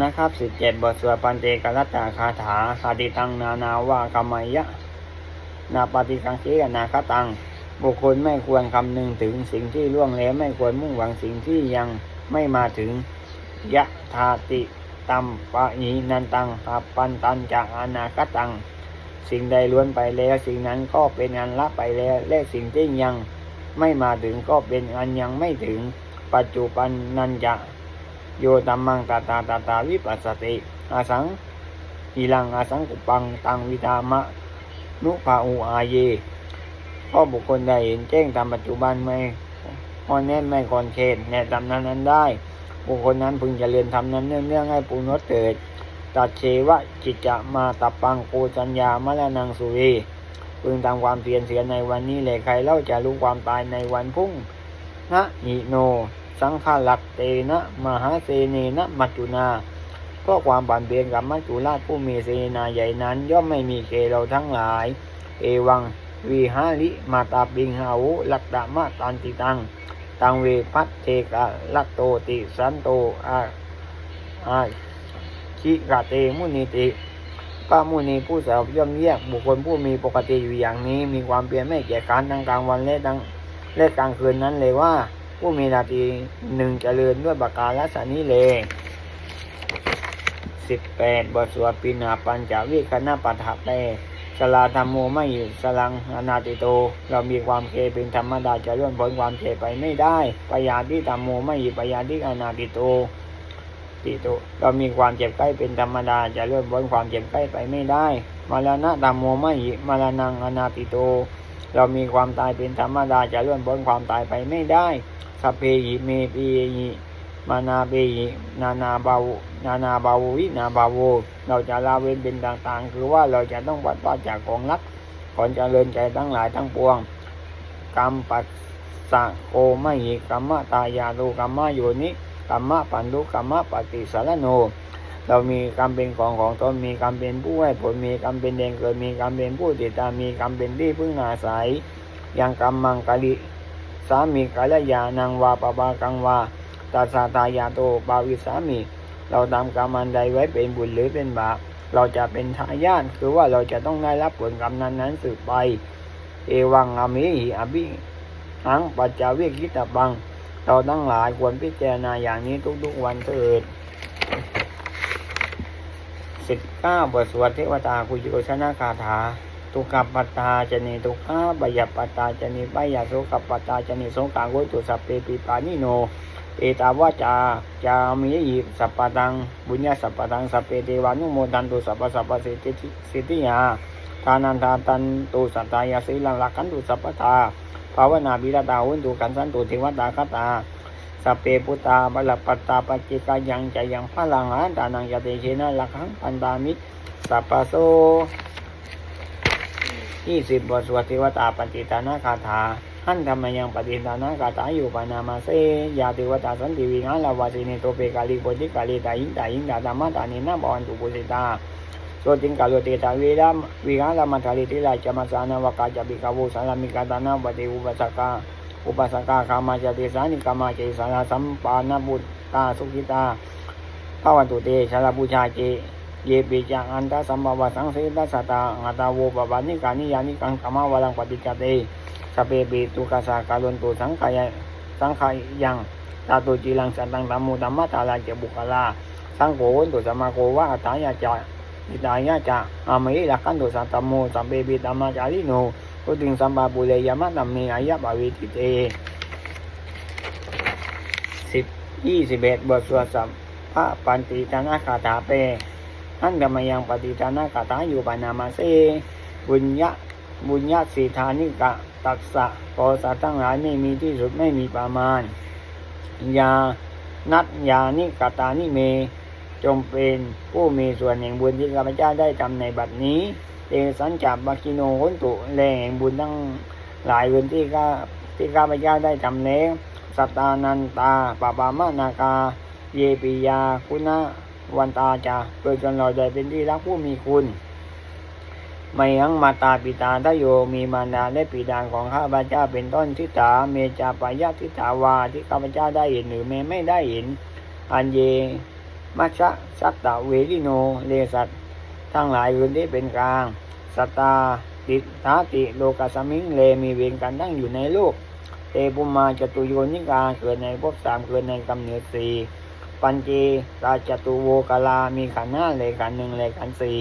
นะครับสิบเจ็ดบทสวดปันเตกรัตตาคาถาคาติตังนานาวากามายะ นาปฏิกังเกนาคตัง บุคคลไม่ควรคำนึงถึงสิ่งที่ล่วงแล้วไม่ควรมุ่งหวังสิ่งที่ยังไม่มาถึงยะธาติตัมปะหีนันตังปัปปันตันจากอนาคตัง สิ่งใดล้วนไปแล้วสิ่งนั้นก็เป็นอันละไปแล้วและสิ่งที่ยังไม่มาถึงก็เป็นอันยังไม่ถึงปัจจุบันนันจะ โยตัมมังตาตาตาตาวิปัสสติอาสังอีลังอาสังกุปังตังวิตามะ นุภาอูอาเยก็บุคคลใดเห็นแจ้งตามปัจจุบันไม่พอแน่นไม่ก่อนเขตแน่ตามนั้นนั้นได้ บุคคลนั้นพึงจะเจริญทำนั้นเนื่องๆให้ปุณณเถิดตัดเชวะจิตจะมาตับปังโกจัญญามะละนังสุเวพึงทำความเพียรเสียในวันนี้แหละใครเล่าจะรู้ความตายในวันพุ่งนะหิโน สังฆาลักเตนะ มหาเสเนนะมัจจุนาเพราะความบันเพียนกับมัจจุราชผู้มีเสนาใหญ่นั้น ย่อมไม่มีเกเราทั้งหลาย เอวังวีหาลิมาตาปิงหาวุลักดามาตันติตัง ตังเวพัตเทกะลักโตติสันโตอาอาชิกะเตมุนิติป้ามุนีผู้สาวย่อมแยกบุคคลผู้มีปกติอยู่อย่างนี้ มีความเพียรไม่แก่การทั้งกลางวันและทั้งและกลางคืนนั้นเลยว่า ผู้มีนาทีหนึ่งเจริญด้วยบากาลัสนี้เลยสิบแปดบทสวดปินาปัญจวิคณะปัฏฐะเตสลาธรรมโมไม่อยู่สลังอนาติโต เรามีความเคเป็นธรรมดาจะเลื่อนพ้นความเคไปไม่ได้ปยาที่ธรรมโมไม่อยู่ปยาที่อนาติโตติโต เรามีความเจ็บใกล้เป็นธรรมดาจะเลื่อนพ้นความเจ็บใกล้ไปไม่ได้ มรณะธรรมโมไม่อยู่มรณังอนาติโต เรามีความตายเป็นธรรมดาจะเลื่อนพ้นความตายไปไม่ได้ สเพหิเมปีหิมานาเปหินานาบาวนานาบาววินาบาโว เราจะละเว้นเป็นต่างๆ คือว่าเราจะต้องปัดว่าจากของรักก่อนจะเจริญใจทั้งหลายทั้งปวง กรรมปัสสะโกไม่หิกรรมะตายาลูกรรมะโยนิกรรมะปันดุกรรมะปฏิสารโน เรามีกรรมเป็นของของตนมีกรรมเป็นผู้ให้ผลมีกรรมเป็นแดงเกิดมีกรรมเป็นผู้ติดตามมีกรรมเป็นที่พึ่งอาศัยยังกรรมมังกลิ สามีกาลยานังวาปะบากังวาตาสาตายาโตปาวิสามี เราทำกรรมอันใดไว้เป็นบุญหรือเป็นบาปเราจะเป็นทายาทคือว่าเราจะต้องได้รับผลกรรมนั้นนั้นสืบไป เอวังอมิหิอภิหังปัจจาวิกิตบัง เราทั้งหลายควรพิจารณาอย่างนี้ทุกๆวันเถิดสิบเก้าบทสวดเทวตาคุยโยชนะคาถา ทุกขปัตตาจนิทุกขาบยปัตตาจนิบยโสกปัตตาจนิสงกังโวตุสัพเพปิปานิโน เอตาวาจาจามิยิสัพพตังบุญญาสัพพตังสัพเพเทวานุโมทันตุสัพพสัพพสิทธิสิทธิยาทานันทาตันตุสัตตายาสิลังลักขันตุสัพพทาภาวนาบิรตาหุนตุกันสันตุเทวตาคตาสัพเพปุตตาบลปัตตาปัจจิกายังจะยังพลังอันตานังยะเตเชนะลักขังปันตามิสัพพโส ยี่สิบบทสวดเทวตาปฏิตานาคาถาหันธรรมยังปฏิตานาคาถาอยู่ปานามาเสยาเทวตาสันติวิงาลาวาสิเนโตเปกาลิโปติกาลิตายิงตายิงตาธรรมตานินาบอนตุปุสิตาโสติงกาโลเตตาวิรามวิงาลามาทาลิติลาจามาสานาวกาจบิกาวุสาลามิกาตานาปฏิอุปสกาอุปสกาคามาจติสานิกามาเจสาราสัมปานาบุตตาสุขิตาภาวันตุเตชาลาบูชาเจ เยปิจังอันตสัมภวสังเสตสัตตาอัตาโวปปานิกานิยานิกังกามาวลังปฏิจเตสเปปิตุกาสากาลนตุสังขายสังขายังตาตุจีลังสัตตังตัมมุตัมมะตาลาเจบุคลาสังโฆนตุสัมมาโกวะตายาจาอิตายาจาอามิลักขันตุสัตตมโมสัมเปปิตัมมาจาริโนตุติงสัมปาปุเรยามะตัมเมอายะบาวิติเตสิบยี่สิบเอ็ดบทสวดสัมพระปันติตนาคาถาเป อันธรรมยังปฏิทานากตาอยู่ปานามาเซบุญญะบุญญาสีธานิกะตัสสะปอสัตว์ทั้งหลายไม่มีที่สุดไม่มีประมาณยานัตยานิกตานิเม จงเป็นผู้มีส่วนแห่งบุญที่ข้าพเจ้าได้ทำในบัดนี้เตสัญจับบากิโนโหนตุแลแห่งบุญทั้งหลายบุญที่ข้าที่ข้าพเจ้าได้ทำแล้วสัตตานันตาปะปามานากาเยปิยาคุณะ วันตาจะเกิดจนเราได้เป็นที่รักผู้มีคุณไม่ยังมาตาปิตาทโยมีมารดาและปิดานของข้าพเจ้าเป็นต้นทิฏฐาเมจาปายาทิฏฐาวาที่ข้าพเจ้าได้เห็นหรือแม้ไม่ได้เห็น อันเยมัชชะสัตตะเวริโนเลสัตทั้งหลายอื่นที่เป็นกลางสัตตาติทาติโลกาสมิงเลมีเวรกันตั้งอยู่ในโลกเตปุมมาจตุโยนิกาเกิดในภพสามเกิดในกำเนิดสี่ ปัญจีราจตุโวกาลา มีขันห้าเลยขันหนึ่งเลยขันสี่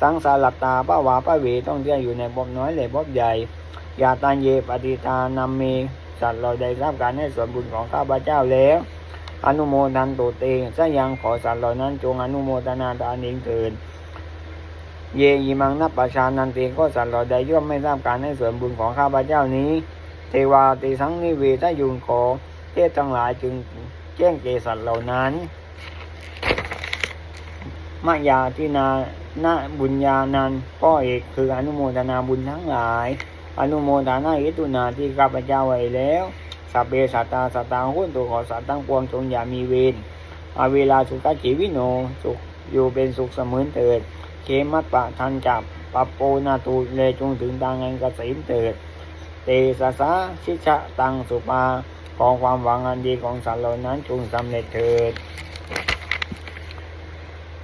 สังสารตาป้าวาป้าเวต้องเที่ยวอยู่ในภพน้อยเลยภพใหญ่ยาตันเยปฏิทานามีสัตว์เราได้รับการให้ส่วนบุญของข้าพเจ้าแล้ว อนุโมทันโตเตซะยังขอสัตว์เหล่านั้นจงอนุโมทนาทานเองเถิดเยยิมังนับประชานันเตก็สัตว์เหล่าใดย่อมไม่ทราบการให้ส่วนบุญของข้าพเจ้านี้ เทวาติสังนิเวทยุงขอเทพทั้งหลายจึง แจ้งเกสัตเหล่านั้นมายาทินาณบุญญานันก็เอกคืออนุโมทนาบุญทั้งหลาย อนุโมทนาเหตุนาที่ข้าพเจ้าไว้แล้วสัพเพสัตตาสัตตาหุ้นตัวขอสัตว์ตั้งปวงจงอย่ามีเวรอาเวลาสุขจีวิโนสุขอยู่เป็นสุขเสมือนเถิดเคมัตปะทันจับปปโปนาตูเลจงถึงทางแห่งเกษมเถิด เตสะสะชิชะตังสุปา ของความหวังอันดีของสัตว์เหล่านั้นจงสำเร็จเถิด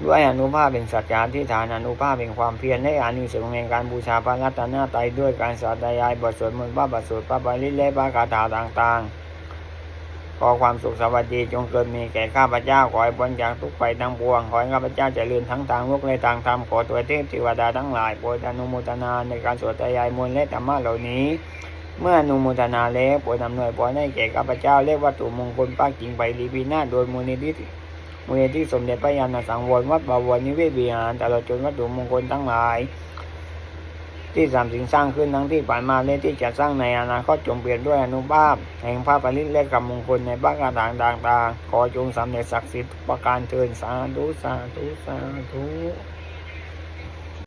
ด้วยอนุภาพเป็นสัจจาที่ฐานอนุภาพเป็นความเพียรให้อานิสงส์ในการบูชาพระรัตนตรัยด้วยการสาธยายบทสวดมนต์พระบทสวดพระบาลีและพระคาถาต่างๆ ขอความสุขสวัสดีจงเกิดมีแก่ข้าพเจ้าขอให้พ้นจากทุกไปทั้งปวง ขอให้ข้าพเจ้าเจริญทั้งทางโลกและทางธรรมขอตัวเทพเทวดาทั้งหลายโปรดอนุโมทนาในการสวดทยายมนต์และธรรมะเหล่านี้ เมื่อนุโมทนาแล้วโปรดนำหน่วยพรให้แก่ข้าพเจ้าเรียกวัตถุมงคลป้ากิ่งไปลีพีนาโดยมูลนิธิมูลนิธิสมเด็จพระยาณสังวรวัดบวรนิเวศวิหารตลอดจนวัตถุมงคลทั้งหลาย ที่สามสิ่งสร้างขึ้นทั้งที่ผ่านมาและที่จะสร้างในอนาคตจงเปลี่ยนด้วยอนุภาพ แห่งพระปริตและคำมงคลในบ้านต่างต่างๆขอจงสำเร็จศักดิ์สิทธิ์ทุประการเทินสาธุสาธุสาธุ